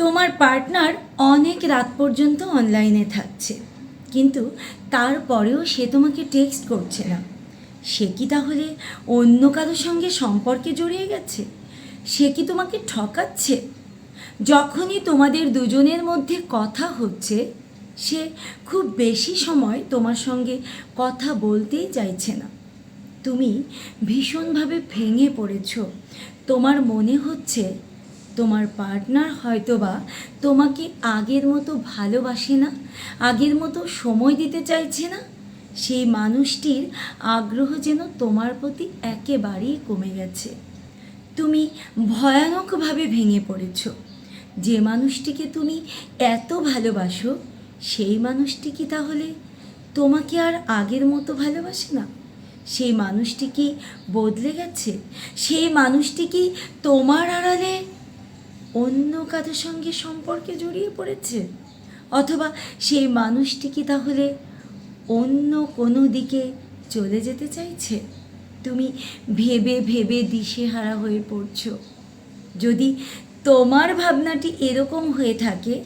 তোমার পার্টনার অনেক রাত পর্যন্ত অনলাইনে থাকছে। কিন্তু তারপরেও সে তোমাকে টেক্সট করছে না। সে কি তাহলে অন্য কারোর সঙ্গে সম্পর্কে জড়িয়ে গেছে? সে কি তোমাকে ঠকাচ্ছে? যখনই তোমাদের দুজনের মধ্যে কথা হচ্ছে, সে খুব বেশি সময় তোমার সঙ্গে কথা বলতেই চাইছে না। তুমি ভীষণভাবে ভেঙে পড়েছ। তোমার মনে হচ্ছে তোমার পার্টনার হয়তোবা তোমাকে আগের মতো ভালোবাসে না, আগের মতো সময় দিতে চাইছে না, সেই মানুষটির আগ্রহ যেন তোমার প্রতি একেবারেই কমে গেছে। তুমি ভয়ানকভাবে ভেঙে পড়েছ। যে মানুষটিকে তুমি এত ভালোবাসো, সেই মানুষটি কি তাহলে তোমাকে আর আগের মতো ভালোবাসে না? সেই মানুষটি কি বদলে গেছে? সেই মানুষটি কি তোমার আড়ালে অন্য কারোর সঙ্গে সম্পর্কে জড়িয়ে পড়েছে? অথবা সেই মানুষটি কি তাহলে অন্য কোনো দিকে চলে যেতে চাইছে? তুমি ভেবে ভেবে দিশেহারা হয়ে পড়ছ। যদি তোমার ভাবনাটি এরকম হয়ে থাকে,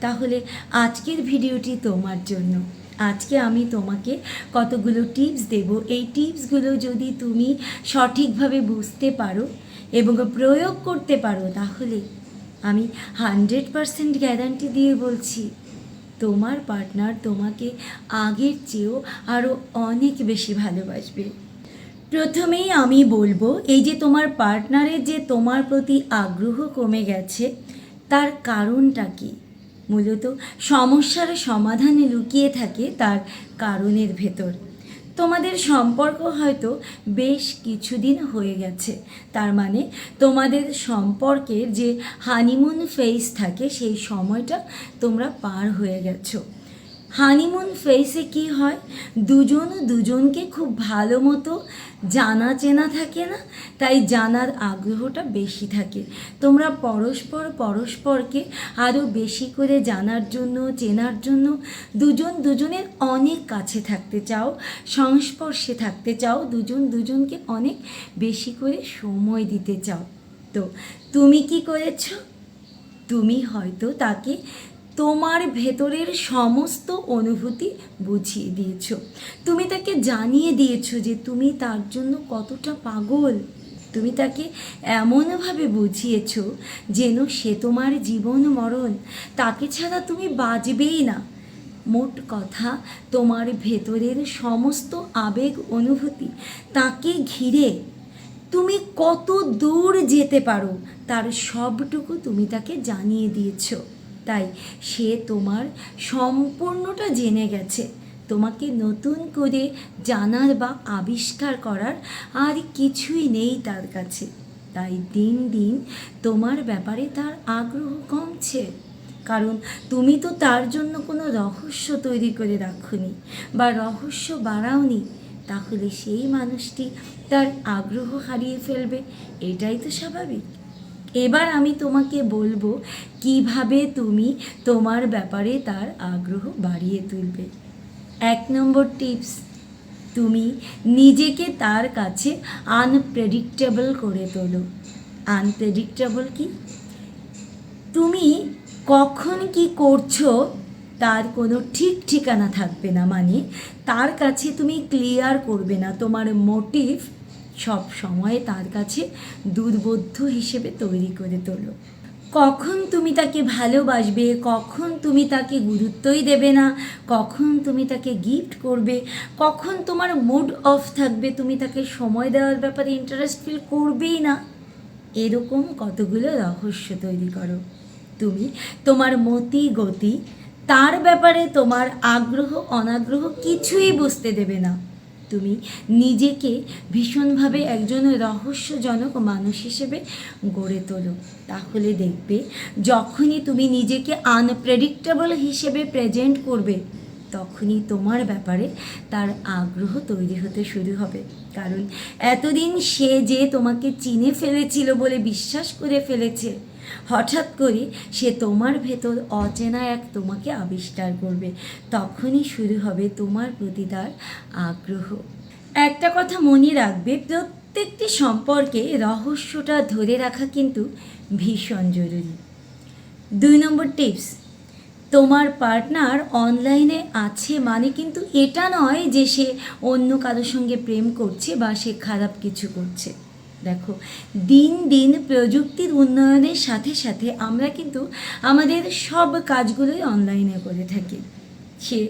তাহলে আজকের ভিডিওটি তোমার জন্য। আজকে আমি তোমাকে কতগুলো টিপস দেব। এই টিপসগুলো যদি তুমি সঠিকভাবে বুঝতে পারো এবং প্রয়োগ করতে পারো, তাহলে আমি হান্ড্রেড পারসেন্ট গ্যারান্টি দিয়ে বলছি, তোমার পার্টনার তোমাকে আগের চেয়েও আরও অনেক বেশি ভালোবাসবে। প্রথমেই আমি বলব, এই যে তোমার পার্টনারের যে তোমার প্রতি আগ্রহ কমে গেছে, তার কারণটা কি? মূলত সমস্যার সমাধানে লুকিয়ে থাকে তার কারণের ভেতর। তোমাদের সম্পর্ক হয়তো বেশ কিছুদিন হয়ে গেছে। তার মানে তোমাদের সম্পর্কের যে হানিমুন ফেজ থাকে, সেই সময়টা তোমরা পার হয়ে গেছো। হানিমুন ফেসে কি হয়? দুজন দুজনকে খুব ভালো মতো জানা চেনা থাকে না, তাই জানার আগ্রহটা বেশি থাকে। তোমরা পরস্পর পরস্পরকে আরও বেশি করে জানার জন্য, চেনার জন্য দুজন দুজনের অনেক কাছে থাকতে চাও, সংস্পর্শে থাকতে চাও, দুজন দুজনকে অনেক বেশি করে সময় দিতে চাও। তো তুমি কি করেছ? তুমি হয়তো তাকে তোমার ভেতরের সমস্ত অনুভূতি বুঝিয়ে দিয়েছ। তুমি তাকে জানিয়ে দিয়েছ যে তুমি তার জন্য কতটা পাগল। তুমি তাকে এমনভাবে বুঝিয়েছ যেন সে তোমার জীবন মরণ। তাকে ছাড়া তুমি বাঁচবেই না। মোট কথা, তোমার ভেতরের সমস্ত আবেগ অনুভূতি তাকে ঘিরে তুমি কত দূর যেতে পারো, তার সবটুকু তুমি তাকে জানিয়ে দিয়েছ। তাই সে তোমার সম্পূর্ণটা জেনে গেছে। তোমাকে নতুন করে জানার বা আবিষ্কার করার আর কিছুই নেই তার কাছে। তাই দিন দিন তোমার ব্যাপারে তার আগ্রহ কমছে। কারণ তুমি তো তার জন্য কোনো রহস্য তৈরি করে রাখনি বা রহস্য বাড়াওনি। তাহলে সেই মানুষটি তার আগ্রহ হারিয়ে ফেলবে। এটাই তো স্বাভাবিক। এবার আমি তোমাকে বলব কীভাবে তুমি তোমার ব্যাপারে তার আগ্রহ বাড়িয়ে তুলবে। এক নম্বর টিপস, তুমি নিজেকে তার কাছে আনপ্রেডিক্টেবল করে তোলো। আনপ্রেডিক্টেবল কি? তুমি কখন কি করছ তার কোনো ঠিক ঠিকানা থাকবে না মানে তার কাছে তুমি ক্লিয়ার করবে না তোমার মোটিভ সব সময় তার কাছে দুর্বোধ্য হিসেবে তৈরি করে তোলো। কখন তুমি তাকে ভালোবাসবে, কখন তুমি তাকে গুরুত্বই দেবে না, কখন তুমি তাকে গিফট করবে, কখন তোমার মুড অফ থাকবে, তুমি তাকে সময় দেওয়ার ব্যাপারে ইন্টারেস্ট ফিল করবেই না। এরকম কতগুলো রহস্য তৈরি করো। তুমি তোমার মতি গতি, তার ব্যাপারে তোমার আগ্রহ, অনাগ্রহ কিছুই বুঝতে দেবে না। তুমি নিজেকে ভীষণভাবে একজন রহস্যজনক মানুষ হিসেবে গড়ে তোলো। তাহলে দেখবে, যখনই তুমি নিজেকে আনপ্রেডিক্টেবল হিসেবে প্রেজেন্ট করবে, তখনই তোমার ব্যাপারে তার আগ্রহ তৈরি হতে শুরু হবে। কারণ এতদিন সে যে তোমাকে চিনে ফেলেছিল বলে বিশ্বাস করে ফেলেছে হঠাৎ করে সে তোমার ভেতর অচেনা এক তোমাকে আবিষ্কার করবে। তখনই শুরু হবে তোমার প্রতি তার আগ্রহ। একটা কথা মনে রাখবে, প্রত্যেকটি সম্পর্কে রহস্যটা ধরে রাখা কিন্তু ভীষণ জরুরি। দুই নম্বর টিপস, তোমার পার্টনার অনলাইনে আছে মানে কিন্তু এটা নয় যে সে অন্য কারোর সঙ্গে প্রেম করছে বা সে খারাপ কিছু করছে। দেখো, দিন দিন প্রযুক্তির উন্নয়নের সাথে সাথে আমরা কিন্তু আমাদের সব কাজগুলোই অনলাইনে করে থাকি। সে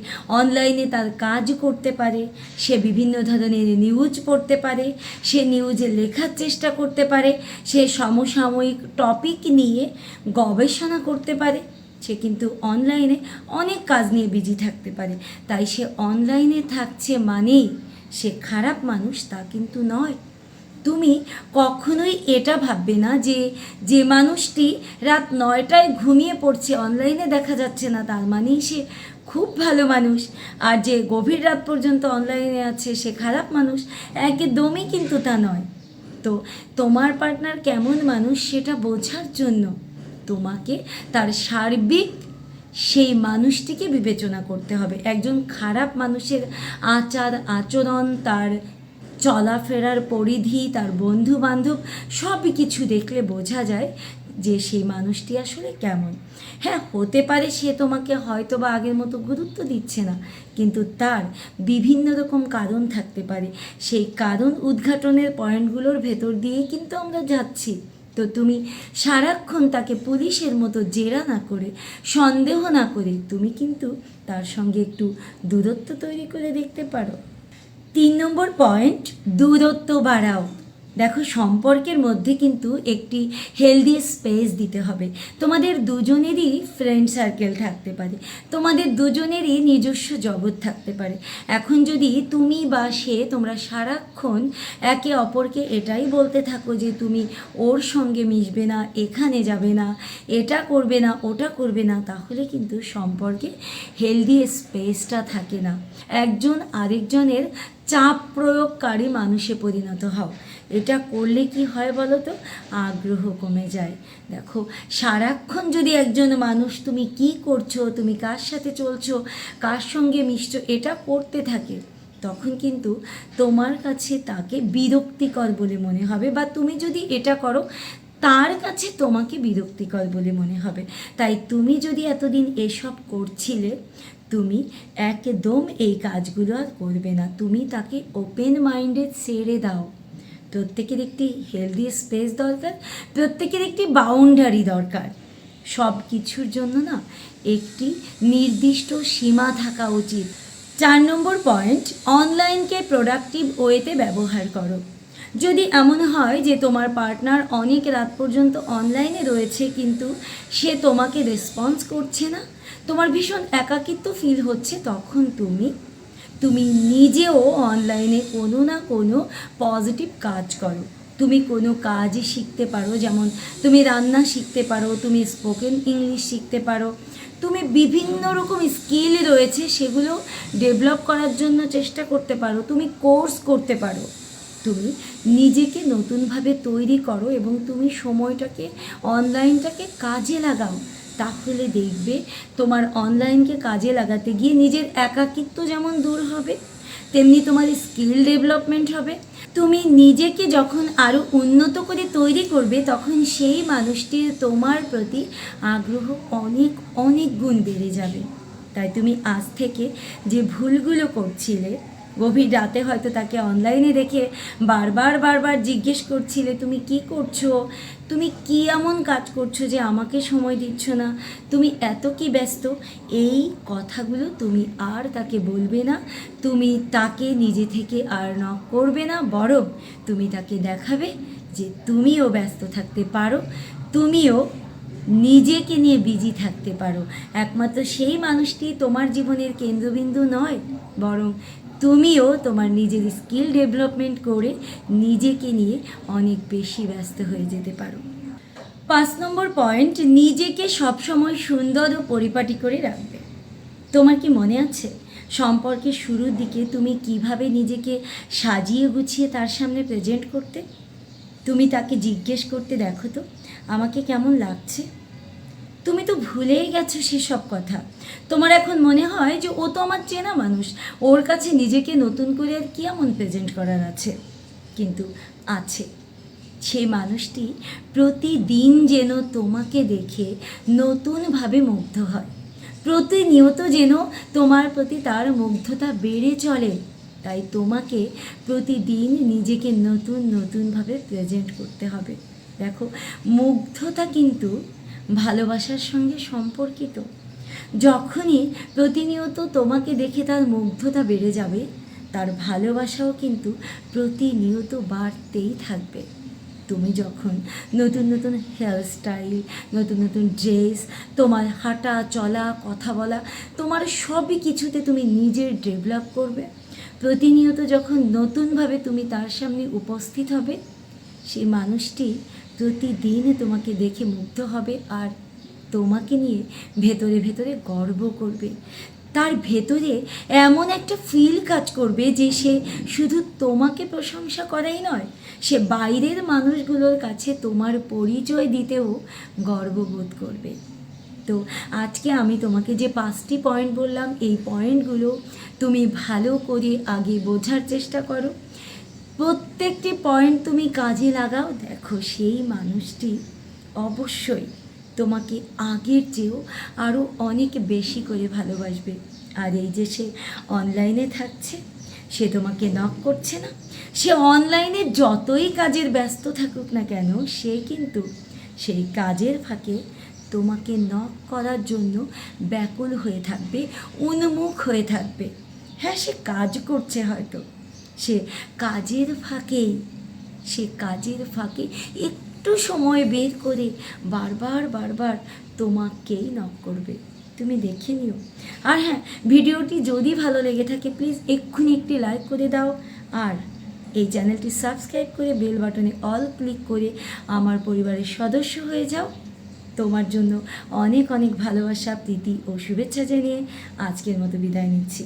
অনলাইনে তার কাজ করতে পারে, সে বিভিন্ন ধরনের নিউজ পড়তে পারে, সে নিউজে লেখার চেষ্টা করতে পারে, সে সমসাময়িক টপিক নিয়ে গবেষণা করতে পারে, সে কিন্তু অনলাইনে অনেক কাজ নিয়ে বিজি থাকতে পারে। তাই সে অনলাইনে থাকছে মানেই সে খারাপ মানুষ তা কিন্তু নয়। তুমি কখনোই এটা ভাববে না যে যে মানুষটি রাত নয়টায় ঘুমিয়ে পড়ছে অনলাইনে দেখা যাচ্ছে না, তার মানেই সে খুব ভালো মানুষ। আর যে গভীর রাত পর্যন্ত অনলাইনে আছে, সে খারাপ মানুষ, একদমই কিন্তু তা নয়। তো তোমার পার্টনার কেমন মানুষ সেটা বোঝার জন্য তোমাকে তার সার্বিক সেই মানুষটিকে বিবেচনা করতে হবে। একজন খারাপ মানুষের আচার আচরণ তার চলাফেরার পরিধি, তার বন্ধু বান্ধব সব কিছু দেখলে বোঝা যায় যে সেই মানুষটি আসলে কেমন। হ্যাঁ হতে পারে সে তোমাকে হয়তো বা আগের মতো গুরুত্ব দিচ্ছে না, কিন্তু তার বিভিন্ন রকম কারণ থাকতে পারে। সেই কারণ উদ্ঘাটনের পয়েন্টগুলোর ভেতর দিয়েই কিন্তু আমরা যাচ্ছি। তো তুমি সারাক্ষণ তাকে পুলিশের মতো জেরা না করে, সন্দেহ না করে তুমি কিন্তু তার সঙ্গে একটু দূরত্ব তৈরি করে দেখতে পারো। তিন নম্বর পয়েন্ট দূরত্ব বাড়াও। দেখো, সম্পর্কের মধ্যে কিন্তু একটি হেলদি স্পেস দিতে হবে। তোমাদের দুজনেরই ফ্রেন্ড সার্কেল থাকতে পারে। তোমাদের দুজনেরই নিজস্ব জগৎ থাকতে পারে। এখন যদি তুমি বা সে তোমরা সারাক্ষণ একে অপরকে এটাই বলতে থাকো যে তুমি ওর সঙ্গে মিশবে না, এখানে যাবে না, এটা করবে না, ওটা করবে না, তাহলে কিন্তু সম্পর্কে হেলদি স্পেসটা থাকে না। একজন আরেকজনের চাপ প্রয়োগকারী মানুষে পরিণত হও। এটা করলে কি হয় বলো তো? আগ্রহ কমে যায়। দেখো, সারাক্ষণ যদি একজন মানুষ তুমি কি করছ, তুমি কার সাথে চলছো, কার সঙ্গে মিশছো, এটা করতে থাকে, তখন কিন্তু তোমার কাছে তাকে বিরক্তিকর বলে মনে হবে বা তুমি যদি এটা করো, তার কাছে তোমাকে বিরক্তিকর বলে মনে হবে। তাই তুমি যদি এতদিন এসব করছিলে, তুমি একদম এই কাজগুলো আর করবে না। তুমি তাকে ওপেন মাইন্ডেড ছেড়ে দাও। প্রত্যেকের একটি হেলদি স্পেস দরকার, প্রত্যেকের একটি বাউন্ডারি দরকার। সব কিছুর জন্য না একটি নির্দিষ্ট সীমা থাকা উচিত। চার নম্বর পয়েন্ট অনলাইনকে প্রোডাক্টিভ ওয়েতে ব্যবহার করো। যদি এমন হয় যে তোমার পার্টনার অনেক রাত পর্যন্ত অনলাইনে রয়েছে কিন্তু সে তোমাকে রেসপন্স করছে না, তোমার ভীষণ একাকিত্ব ফিল হচ্ছে, তখন তুমি তুমি নিজেও অনলাইনে কোনো না কোনো পজিটিভ কাজ করো। তুমি কোনো কাজই শিখতে পারো, যেমন তুমি রান্না শিখতে পারো, তুমি স্পোকেন ইংলিশ শিখতে পারো। তুমি বিভিন্ন রকম স্কিল রয়েছে, সেগুলো ডেভেলপ করার জন্য চেষ্টা করতে পারো, তুমি কোর্স করতে পারো। তুমি নিজেকে নতুনভাবে তৈরি করো এবং তুমি সময়টাকে অনলাইনটাকে কাজে লাগাও। তাহলে দেখবে। তোমার অনলাইনকে কাজে লাগাতে গিয়ে নিজের একাকিত্ব যেমন দূর হবে, তেমনি তোমার স্কিল ডেভেলপমেন্ট হবে। তুমি নিজেকে যখন আরও উন্নত করে তৈরি করবে, তখন সেই মানুষটির তোমার প্রতি আগ্রহ অনেক অনেক গুণ বেড়ে যাবে। তাই তুমি আজ থেকে যে ভুলগুলো করছিলে গভীর রাতে হয়তো তাকে অনলাইনে দেখে বারবার বারবার জিজ্ঞেস করছিলে, তুমি কি করছ? তুমি কি এমন কাজ করছ যে আমাকে সময় দিচ্ছ না? তুমি এত কি ব্যস্ত? এই কথাগুলো তুমি আর তাকে বলবে না। তুমি তাকে নিজে থেকে আর ন করবে না। বরং তুমি তাকে দেখাবে যে তুমিও ব্যস্ত থাকতে পারো। তুমিও নিজেকে নিয়ে বিজি থাকতে পারো। একমাত্র সেই মানুষটি তোমার জীবনের কেন্দ্রবিন্দু নয়, বরং তুমিও তোমার নিজের স্কিল ডেভেলপমেন্ট করে নিজেকে নিয়ে অনেক বেশি ব্যস্ত হয়ে যেতে পারো। পাঁচ নম্বর পয়েন্ট, নিজেকে সবসময় সুন্দর ও পরিপাটি করে রাখবে। তোমার কি মনে আছে? সম্পর্কের শুরুর দিকে তুমি কীভাবে নিজেকে সাজিয়ে গুছিয়ে তার সামনে প্রেজেন্ট করতে? তুমি তাকে জিজ্ঞেস করতে দেখো তো, আমাকে কেমন লাগছে? তুমি তো ভুলেই গেছো সেসব কথা। তোমার এখন মনে হয় যে ও তো আমার চেনা মানুষ। ওর কাছে নিজেকে নতুন করে আর কি এমন প্রেজেন্ট করার আছে? কিন্তু আছে। সেই মানুষটি প্রতিদিন যেন তোমাকে দেখে নতুনভাবে মুগ্ধ হয়। প্রতিনিয়ত যেন তোমার প্রতি তার মুগ্ধতা বেড়ে চলে। তাই তোমাকে প্রতিদিন নিজেকে নতুন, নতুনভাবে প্রেজেন্ট করতে হবে। দেখো, মুগ্ধতা কিন্তু ভালোবাসার সঙ্গে সম্পর্কিত। যখনই প্রতিনিয়ত তোমাকে দেখে তার মুগ্ধতা বেড়ে যাবে, তার ভালোবাসাও কিন্তু প্রতিনিয়ত বাড়তেই থাকবে। তুমি যখন নতুন নতুন হেয়ারস্টাইল নতুন নতুন ড্রেস তোমার হাঁটা, চলা, কথা বলা, তোমার সবই কিছুতে তুমি নিজের ডেভেলপ করবে। প্রতিনিয়ত যখন নতুনভাবে তুমি তার সামনে উপস্থিত হবে, সেই মানুষটি প্রতিদিন তোমাকে দেখে মুগ্ধ হবে আর তোমাকে নিয়ে ভেতরে ভেতরে গর্ব করবে। তার ভেতরে এমন একটা ফিল কাজ করবে যে সে শুধু তোমাকে প্রশংসা করাই নয়, সে বাইরের মানুষগুলোর কাছে তোমার পরিচয় দিতেও গর্ববোধ করবে। তো আজকে আমি তোমাকে যে পাঁচটি পয়েন্ট বললাম, এই পয়েন্টগুলো তুমি ভালো করে আগে বোঝার চেষ্টা করো। প্রত্যেকটি পয়েন্ট তুমি কাজে লাগাও। দেখো, সেই মানুষটি অবশ্যই তোমাকে আগের চেয়েও আরও অনেক বেশি করে ভালোবাসবে। আর এই যে সে অনলাইনে থাকছে, সে তোমাকে নক করছে না। সে অনলাইনে যতই কাজের ব্যস্ত থাকুক না কেন, সে কিন্তু সেই কাজের ফাঁকে তোমাকে নক করার জন্য ব্যাকুল হয়ে থাকবে, উন্মুখ হয়ে থাকবে। হ্যাঁ সে কাজ করছে হয়তো। সে কাজের ফাঁকেই সে কাজের ফাঁকে একটু সময় বের করে বারবার বারবার তোমাকেই নক করবে। তুমি দেখে নিও। আর হ্যাঁ ভিডিওটি যদি ভালো লেগে থাকে প্লিজ এক্ষুনি একটি লাইক করে দাও। আর এই চ্যানেলটি সাবস্ক্রাইব করে বেল বাটনে অল ক্লিক করে আমার পরিবারের সদস্য হয়ে যাও। তোমার জন্য অনেক অনেক ভালোবাসা, প্রীতি ও শুভেচ্ছা জানিয়ে আজকের মতো বিদায় নিচ্ছি।